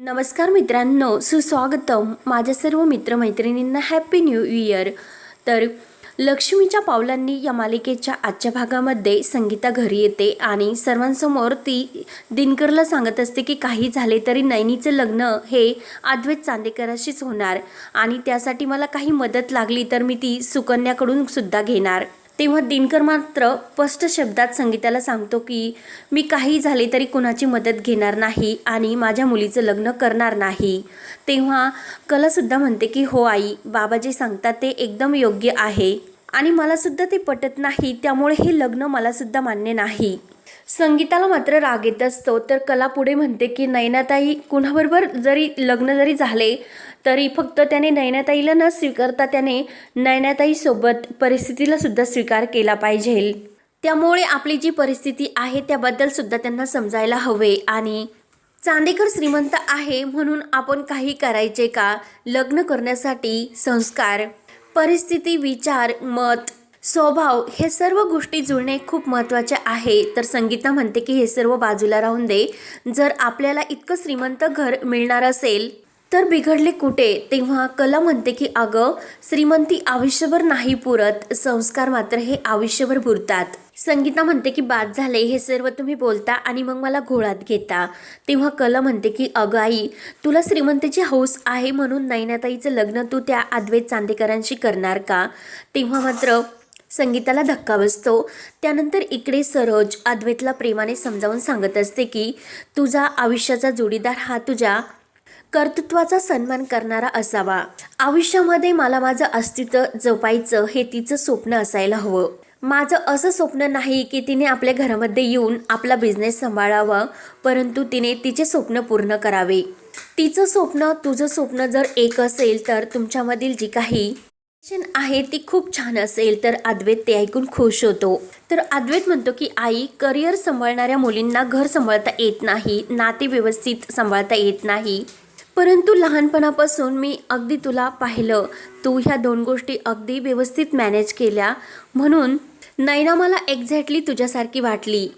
नमस्कार मित्रांनो सुस्वागतम माझ्या सर्व मित्रमैत्रिणींना हॅपी न्यू इयर तर लक्ष्मीच्या पावलांनी या मालिकेच्या आजच्या भागामध्ये संगीता घरी येते आणि सर्वांसमोर ती दिनकरला सांगत असते की काही झाले तरी नैनीचं लग्न हे अद्वैत चांदेकराशीच होणार आणि त्यासाठी मला काही मदत लागली तर मी ती सुकन्याकडून सुद्धा घेणार. तेव्हा दिनकर मात्र स्पष्ट शब्दात संगीताला सांगतो की मी काही झाले तरी कुणाची मदत घेणार नाही आणि माझ्या मुलीचं लग्न करणार नाही. तेव्हा कलासुद्धा म्हणते की हो आई बाबा जे सांगतात ते एकदम योग्य आहे आणि मलासुद्धा ते पटत नाही त्यामुळे हे लग्न मलासुद्धा मान्य नाही. संगीताला मात्र राग येत असतो. तर कला पुढे म्हणते की नयनाताई कुणाबरोबर जरी लग्न जरी झाले तरी फक्त त्याने नयनाताईला न स्वीकारता त्याने नयनाताईसोबत परिस्थितीला सुद्धा स्वीकार केला पाहिजे. त्यामुळे आपली जी परिस्थिती आहे त्याबद्दल सुद्धा त्यांना समजायला हवे. आणि चांदेकर श्रीमंत आहे म्हणून आपण काही करायचे का? लग्न करण्यासाठी संस्कार परिस्थिती विचार मत स्वभाव हे सर्व गोष्टी जुळणे खूप महत्त्वाचे आहे. तर संगीता म्हणते की हे सर्व बाजूला राहून दे. जर आपल्याला इतकं श्रीमंत घर मिळणार असेल तर बिघडले कुठे? तेव्हा कला म्हणते की अगं श्रीमंती आयुष्यभर नाही पुरत. संस्कार मात्र हे आयुष्यभर पुरतात. संगीता म्हणते की बाद झाले. हे सर्व तुम्ही बोलता आणि मग मला घोळात घेता. तेव्हा कला म्हणते की अगं आई तुला श्रीमंतीची हौस आहे म्हणून नैनाताईचं लग्न तू त्या अद्वैत चांदेकरांशी करणार का? तेव्हा मात्र संगीताला धक्का बसतो. त्यानंतर इकडे सरोज अद्वैतला प्रेमाने समजावून सांगत असते की तुझा आयुष्याचा जोडीदार हा तुझ्या कर्तृत्वाचा सन्मान करणारा असावा. आयुष्यामध्ये मला माझं अस्तित्व जपायचं हे तिचं स्वप्न असायला हवं. माझं असं स्वप्न नाही की तिने आपल्या घरामध्ये येऊन आपला बिझनेस सांभाळावा परंतु तिने तिचे स्वप्न पूर्ण करावे. तिचं स्वप्न तुझं स्वप्न जर एक असेल तर तुमच्यामधील जी काही आहे ती खूप छान असेल तर अद्वैत ते ऐकून खुश होतो. तर अद्वैत म्हणतो की आई करिअर सांभाळणाऱ्या मुलींना घर सांभाळता येत नाही नाते व्यवस्थित सांभाळता येत नाही. परंतु लहानपणापासून मी अगदी तुला पाहिलं. तू ह्या दोन गोष्टी अगदी व्यवस्थित मॅनेज केल्या. म्हणून नैना मला एक्झॅक्टली तुझ्यासारखी वाटली.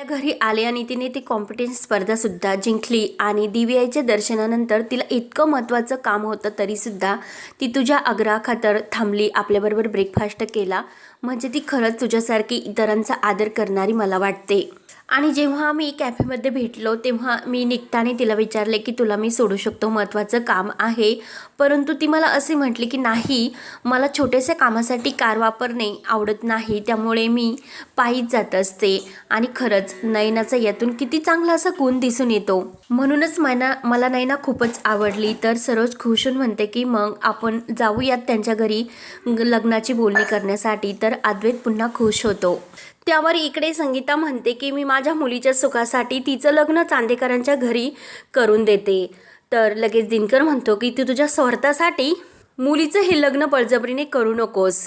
आपल्या घरी आले आणि तिने ती कॉम्पिटिशन स्पर्धासुद्धा जिंकली. आणि दिव्याच्या दर्शनानंतर तिला इतकं महत्त्वाचं काम होतं तरीसुद्धा ती तुझ्या आग्रहाखातर थांबली आपल्याबरोबर ब्रेकफास्ट केला. म्हणजे ती खरंच तुझ्यासारखी इतरांचा आदर करणारी मला वाटते. आणि जेव्हा आम्ही कॅफेमध्ये भेटलो तेव्हा मी निघताने तिला विचारले की तुला मी सोडू शकतो महत्त्वाचं काम आहे. परंतु ती मला असे म्हटली की नाही मला छोट्याशा कामासाठी कार वापरणे आवडत नाही त्यामुळे मी पायीच जात असते आणि खरंच नयनाचा यातून किती चांगला असा गुण दिसून येतो. म्हणूनच मैना मला नयना खूपच आवडली. तर सरोज खुश होऊन म्हणते की मग आपण जाऊयात त्यांच्या घरी लग्नाची बोलणी करण्यासाठी. तर अद्वैत पुन्हा खुश होतो. त्यावर इकडे संगीता म्हणते की मी माझ्या मुलीच्या सुखासाठी तिचं लग्न चांदेकरांच्या घरी करून देते. तर लगेच दिनकर म्हणतो की तू तुझ्या स्वार्थासाठी मुलीचं हे लग्न बळजबरीने करू नकोस.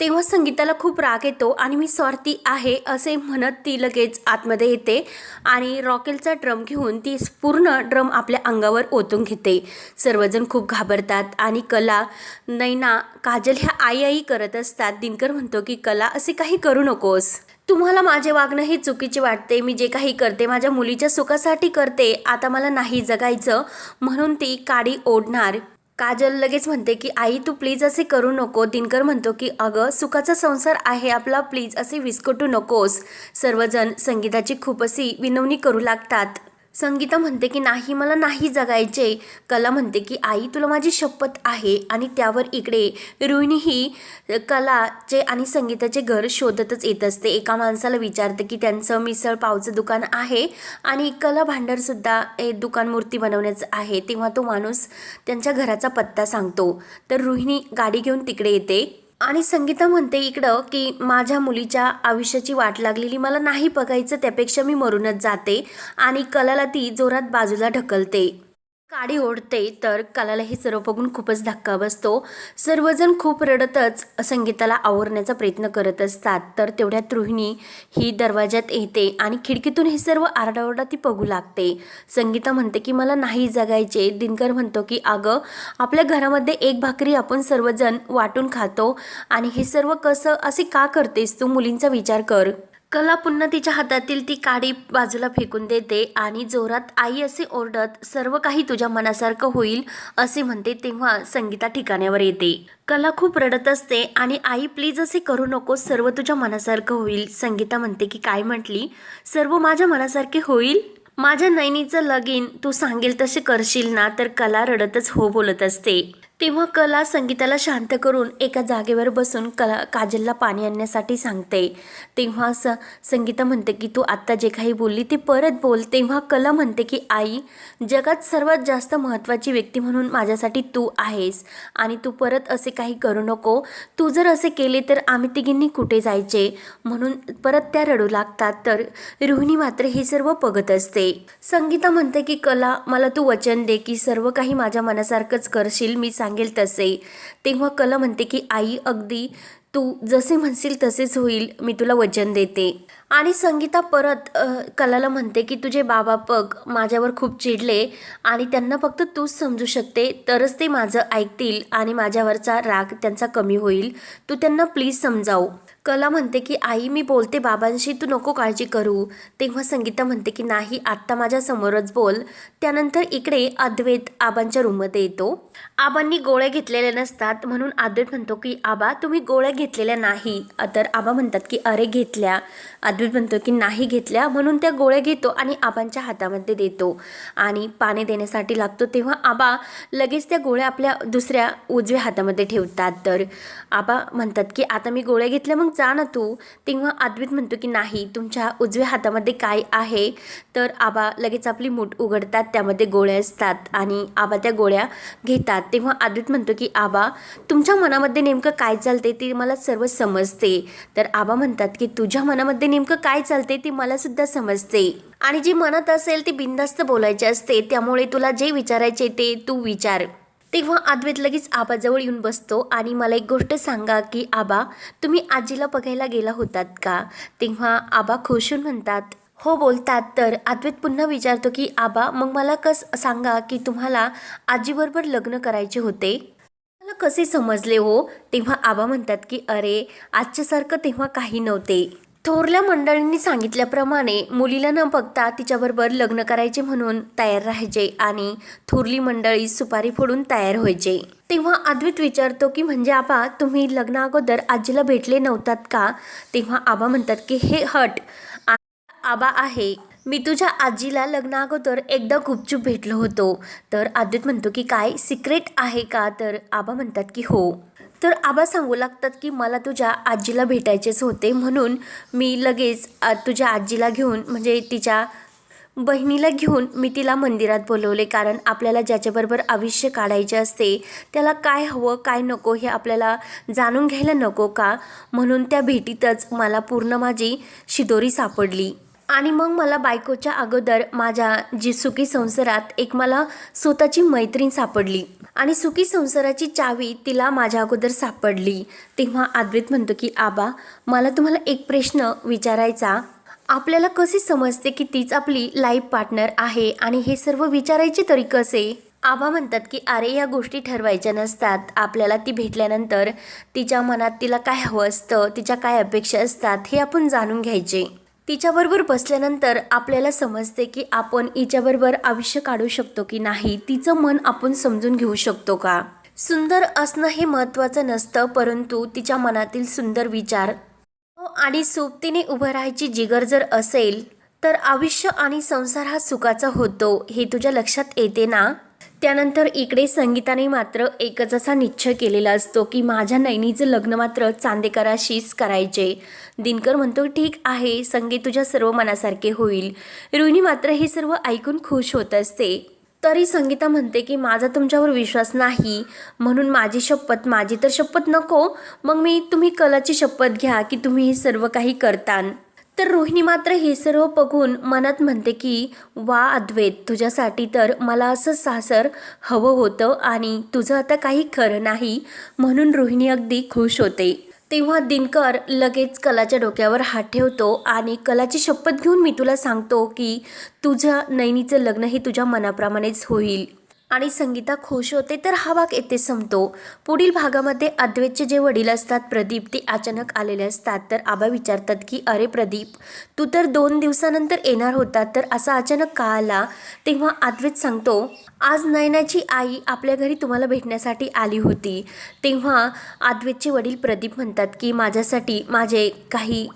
तेव्हा संगीताला खूप राग येतो आणि मी स्वार्थी आहे असे म्हणत ती लगेच आतमध्ये येते आणि रॉकेलचा ड्रम घेऊन ती पूर्ण ड्रम आपल्या अंगावर ओतून घेते. सर्वजण खूप घाबरतात आणि कला नैना काजल ह्या आई आई करत असतात. दिनकर म्हणतो की कला असे काही करू नकोस. तुम्हाला माझे वागणं हे चुकीचे वाटते मी जे काही करते माझ्या मुलीच्या सुखासाठी करते आता मला नाही जगायचं म्हणून ती काडी ओढणार. काजल लगेच म्हणते की आई तू प्लीज असे करू नको. दिनकर म्हणतो की अगं सुखाचा संसार आहे आपला प्लीज असे विस्कटू नकोस. सर्वजण संगीताची खूप अशी विनवणी करू लागतात. संगीता म्हणते की नाही मला नाही जगायचे कला म्हणते की आई तुला माझी शपथ आहे आणि त्यावर इकडे रोहिणी ही कलाचे आणि संगीताचे घर शोधतच येत असते. एका माणसाला विचारते की त्यांचं मिसळ पावचं दुकान आहे? आणि कला भांडारसुद्धा हे दुकान मूर्ती बनवण्याचं आहे. तेव्हा तो माणूस त्यांच्या घराचा पत्ता सांगतो. तर रोहिणी गाडी घेऊन तिकडे येते. आणि संगीता म्हणते इकडं की माझ्या मुलीच्या आयुष्याची वाट लागलेली मला नाही बघायचं त्यापेक्षा मी मरूनच जाते आणि कलाला ती जोरात बाजूला ढकलते. काडी ओढते तर कलाला हे सर्व बघून खूपच धक्का बसतो. सर्वजण खूप रडतच संगीताला आवरण्याचा प्रयत्न करत असतात. तर तेवढ्यात रोहिणी ही दरवाज्यात येते आणि खिडकीतून हे सर्व आरडाओरडा ती बघू लागते. संगीता म्हणते की मला नाही जगायचे. दिनकर म्हणतो की अगं आपल्या घरामध्ये एक भाकरी आपण सर्वजण वाटून खातो आणि हे सर्व कसं असे का करतेस? तू मुलींचा विचार कर. कला पुन्हा तिच्या हातातील ती काडी बाजूला फेकून देते आणि जोरात आई असे ओरडत सर्व काही तुझ्या मनासारखं होईल असे म्हणते तेव्हा संगीता ठिकाण्यावर येते. कला खूप रडत असते आणि आई प्लीज असे करू नको सर्व तुझ्या मनासारखं होईल. संगीता म्हणते की काय म्हटली? सर्व माझ्या मनासारखे होईल? माझ्या नैनीचं लगीन तू सांगेल तसे करशील ना? तर कला रडतच हो बोलत असते. तेव्हा कला संगीताला शांत करून एका जागेवर बसून कला काजलला पाणी आणण्यासाठी सांगते. तेव्हा स संगीता म्हणते की तू आत्ता जे काही बोलली ते परत बोल. तेव्हा कला म्हणते की आई जगात सर्वात जास्त महत्त्वाची व्यक्ती म्हणून माझ्यासाठी तू आहेस आणि तू परत असे काही करू नको. तू जर असे केले तर आम्ही तिघींनी कुठे जायचे म्हणून परत त्या रडू लागतात. तर रोहिणी मात्र हे सर्व बघत असते. संगीता म्हणते की कला मला तू वचन दे की सर्व काही माझ्या मनासारखंच करशील. मी सांग सांगेल तसे. तेव्हा कला म्हणते की आई अगदी तू जसे म्हणशील तसेच होईल मी तुला वचन देते. आणि संगीता परत कलाला म्हणते की तुझे बाबा पग माझ्यावर खूप चिडले आणि त्यांना फक्त तूच समजू शकते तरच ते माझं ऐकतील आणि माझ्यावरचा राग त्यांचा कमी होईल. तू त्यांना प्लीज समजाव. कला म्हणते की आई मी बोलते बाबांशी तू नको काळजी करू. तेव्हा संगीता म्हणते की नाही आत्ता माझ्या समोरच बोल. त्यानंतर इकडे अद्वैत आबांच्या रूममध्ये येतो. आबांनी गोळ्या घेतलेल्या नसतात म्हणून अद्वैत म्हणतो की आबा तुम्ही गोळ्या घेतलेल्या नाही. तर आबा म्हणतात की अरे घेतल्या. अद्वैत म्हणतो की नाही घेतल्या. म्हणून त्या गोळ्या घेतो आणि आबांच्या हातामध्ये देतो. आणि पाणी देण्यासाठी लागतो. तेव्हा आबा लगेच त्या गोळ्या आपल्या दुसऱ्या उजव्या हातामध्ये ठेवतात. तर आबा म्हणतात की आता मी गोळ्या घेतल्या मग जा ना तू. तेव्हा अद्वित म्हणतो की नाही तुमच्या उजव्या हातामध्ये काय आहे? तर आबा लगेच आपली मूठ उघडतात त्यामध्ये गोळ्या असतात आणि आबा त्या गोळ्या घेतात. तेव्हा अद्वित म्हणतो की आबा तुमच्या मनामध्ये नेमकं काय चालते ते मला सर्व समजते. तर आबा म्हणतात की तुझ्या मनामध्ये नेमकं काय चालते ते मला सुद्धा समजते. आणि जी मनात असेल ती बिंदास्त बोलायचे असते त्यामुळे तुला जे विचारायचे ते तू विचार. तेव्हा अद्वैत लगेच आबाजवळ येऊन बसतो आणि मला एक गोष्ट सांगा की आबा तुम्ही आजीला बघायला गेला होतात का? तेव्हा आबा खुश होऊन म्हणतात हो बोलतात. तर अद्वैत पुन्हा विचारतो की आबा मग मला कस सांगा की तुम्हाला आजीबरोबर लग्न करायचे होते? मला कसे समजले हो? तेव्हा आबा म्हणतात की अरे आजच्यासारखं तेव्हा काही नव्हते. थोरल्या मंडळींनी सांगितल्याप्रमाणे मुलीला न बघता तिच्याबरोबर लग्न करायचे म्हणून तयार राहायचे आणि थोरली मंडळी सुपारी फोडून तयार व्हायचे. तेव्हा अद्वैत विचारतो की म्हणजे आबा तुम्ही लग्न अगोदर आजीला भेटले नव्हतात का? तेव्हा आबा म्हणतात की हे हट आबा आहे. मी तुझ्या आजीला लग्ना अगोदर एकदा गुपचूप भेटलो होतो. तर अद्वित म्हणतो की काय सिक्रेट आहे का? तर आबा म्हणतात की हो. तर आबा सांगू लागतात की मला तुझ्या आजीला भेटायचेच होते म्हणून मी लगेच तुझ्या आजीला घेऊन म्हणजे तिच्या बहिणीला घेऊन मी तिला मंदिरात बोलवले. कारण आपल्याला ज्याच्याबरोबर आयुष्य काढायचे असते त्याला काय हवं काय नको हे आपल्याला जाणून घ्यायला नको का? म्हणून त्या भेटीतच मला पूर्ण माझी शिदोरी सापडली. आणि मग मला बायकोच्या अगोदर माझ्या जी सुखी संसारात एक मला स्वतःची मैत्रीण सापडली. आणि सुखी संसाराची चावी तिला माझ्या अगोदर सापडली. तेव्हा अद्वैत म्हणतो की आबा मला तुम्हाला एक प्रश्न विचारायचा. आपल्याला कसे समजते की तीच आपली लाईफ पार्टनर आहे आणि हे सर्व विचारायचे तरी कसे? आबा म्हणतात की अरे या गोष्टी ठरवायच्या नसतात. आपल्याला ती भेटल्यानंतर तिच्या मनात तिला काय हवं असतं तिच्या काय अपेक्षा असतात हे आपण जाणून घ्यायचे. तिच्याबरोबर बसल्यानंतर आपल्याला समजते की आपण हिच्याबरोबर आयुष्य काढू शकतो की नाही तिचं मन आपण समजून घेऊ शकतो का? सुंदर असणं हे महत्त्वाचं नसतं परंतु तिच्या मनातील सुंदर विचार आणि सोबतीने उभं राहायची जिगर जर असेल तर आयुष्य आणि संसार हा सुखाचा होतो हे तुझ्या लक्षात येते ना? त्यानंतर इकडे संगीताने मात्र एकच असा निश्चय केलेला असतो की माझ्या नैनीचं लग्न मात्र चांदेकराशीच करायचे. दिनकर म्हणतो ठीक आहे संगीत तुझ्या सर्व मनासारखे होईल. रोहिणी मात्र हे सर्व ऐकून खुश होत असते. तरी संगीता म्हणते की माझा तुमच्यावर विश्वास नाही. म्हणून माझी शपथ माझी तर शपथ नको. मग मी तुम्ही कलाची शपथ घ्या की तुम्ही हे सर्व काही करतान. तर रोहिणी मात्र हे सर्व बघून मनात म्हणते की वा अद्वैत तुझ्यासाठी तर मला असं सासर हवं होतं आणि तुझं आता काही खरं नाही म्हणून रोहिणी अगदी खुश होते. तेव्हा दिनकर लगेच कलाच्या डोक्यावर हात ठेवतो आणि कलाची शपथ घेऊन मी तुला सांगतो की तुझ्या नैनीचं लग्न हे तुझ्या मनाप्रमाणेच होईल. आणि संगीता खुश होते तर हा भाग येथे संपतो. पुढील भागामध्ये अद्वैतचे जे वडील असतात प्रदीप ते अचानक आलेले असतात. तर आबा विचारतात की अरे प्रदीप तू तर दोन दिवसानंतर येणार होता तर असा अचानक का आला? तेव्हा अद्वैत सांगतो आज नयनाची आई आपल्या घरी तुम्हाला भेटण्यासाठी आली होती. तेव्हा अद्वैतचे वडील प्रदीप म्हणतात की माझ्यासाठी माझे काही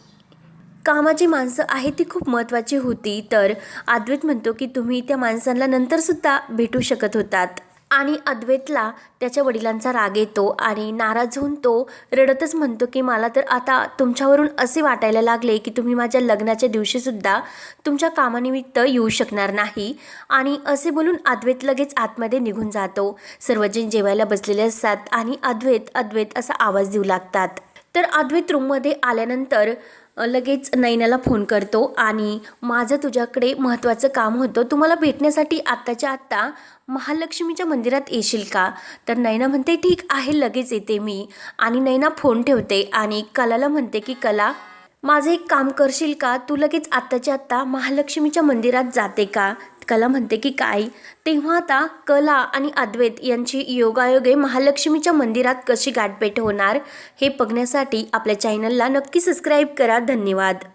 कामाची माणसं आहेत ती खूप महत्त्वाची होती. तर अद्वैत म्हणतो की तुम्ही त्या माणसांना नंतरसुद्धा भेटू शकत होतात. आणि अद्वैतला त्याच्या वडिलांचा राग येतो आणि नाराज होऊन तो रडतच म्हणतो की मला तर आता तुमच्यावरून असे वाटायला लागले की तुम्ही माझ्या लग्नाच्या दिवशीसुद्धा तुमच्या कामानिमित्त येऊ शकणार नाही. आणि असे बोलून अद्वैत लगेच आतमध्ये निघून जातो. सर्वजण जेवायला बसलेले असतात आणि अद्वैत अद्वैत असा आवाज देऊ लागतात. तर अद्वैत रूममध्ये आल्यानंतर लगेच नैनाला फोन करतो आणि माझं तुझ्याकडे महत्त्वाचं काम होतं तुम्हाला भेटण्यासाठी आत्ताच्या आत्ता महालक्ष्मीच्या मंदिरात येशील का? तर नैना म्हणते ठीक आहे लगेच येते मी. आणि नैना फोन ठेवते आणि कलाला म्हणते की कला माझं एक काम करशील का? तू लगेच आत्ताच्या आत्ता महालक्ष्मीच्या मंदिरात जाते का? कला म्हणते की काय? तेव्हा आता कला आणि अद्वैत यांची योगायोगे महालक्ष्मीच्या मंदिरात कशी गाठभेट होणार हे बघण्यासाठी आपल्या चॅनलला नक्की सबस्क्राईब करा. धन्यवाद.